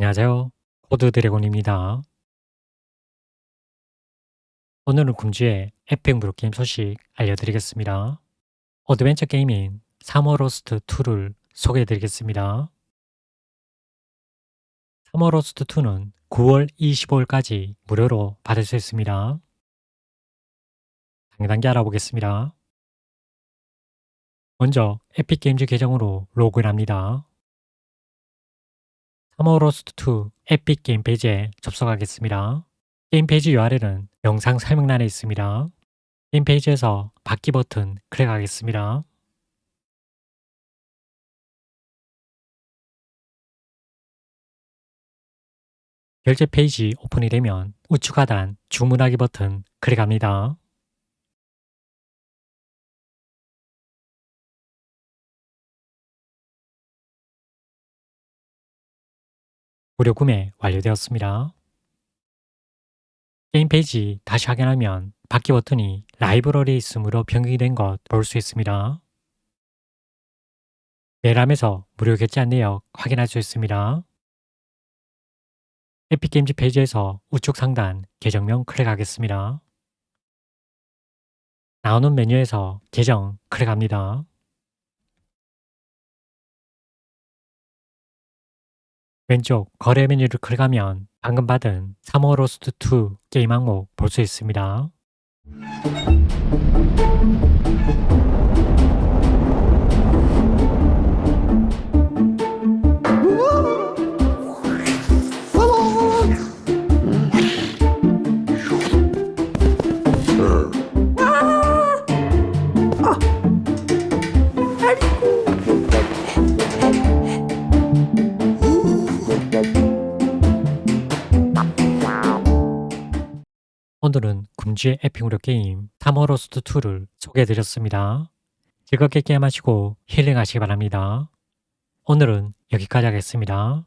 안녕하세요. 코드 드래곤입니다. 오늘은 굶주의 에픽 무료 게임 소식 알려드리겠습니다. 어드벤처 게임인 사머로스트 2를 소개해드리겠습니다. 사머로스트 2는 9월 25일까지 무료로 받을 수 있습니다. 단계단계 알아보겠습니다. 먼저 에픽게임즈 계정으로 로그인합니다. 사머로스트2 에픽 게임 페이지에 접속하겠습니다. 게임 페이지 URL은 영상 설명란에 있습니다. 게임 페이지에서 받기 버튼 클릭하겠습니다. 결제 페이지 오픈이 되면 우측 하단 주문하기 버튼 클릭합니다. 무료 구매 완료되었습니다. 게임 페이지 다시 확인하면 받기 버튼이 라이브러리에 있으므로 변경이 된 것 볼 수 있습니다. 메일함에서 무료 결제한 내역 확인할 수 있습니다. 에픽게임즈 페이지에서 우측 상단 계정명 클릭하겠습니다. 나오는 메뉴에서 계정 클릭합니다. 왼쪽 거래 메뉴를 클릭하면 방금 받은 3호 로스트 2 게임 항목 볼 수 있습니다. 오늘은 굶주의 에픽 무료 게임 3호 로스트 2를 소개해드렸습니다. 즐겁게 게임하시고 힐링하시기 바랍니다. 오늘은 여기까지 하겠습니다.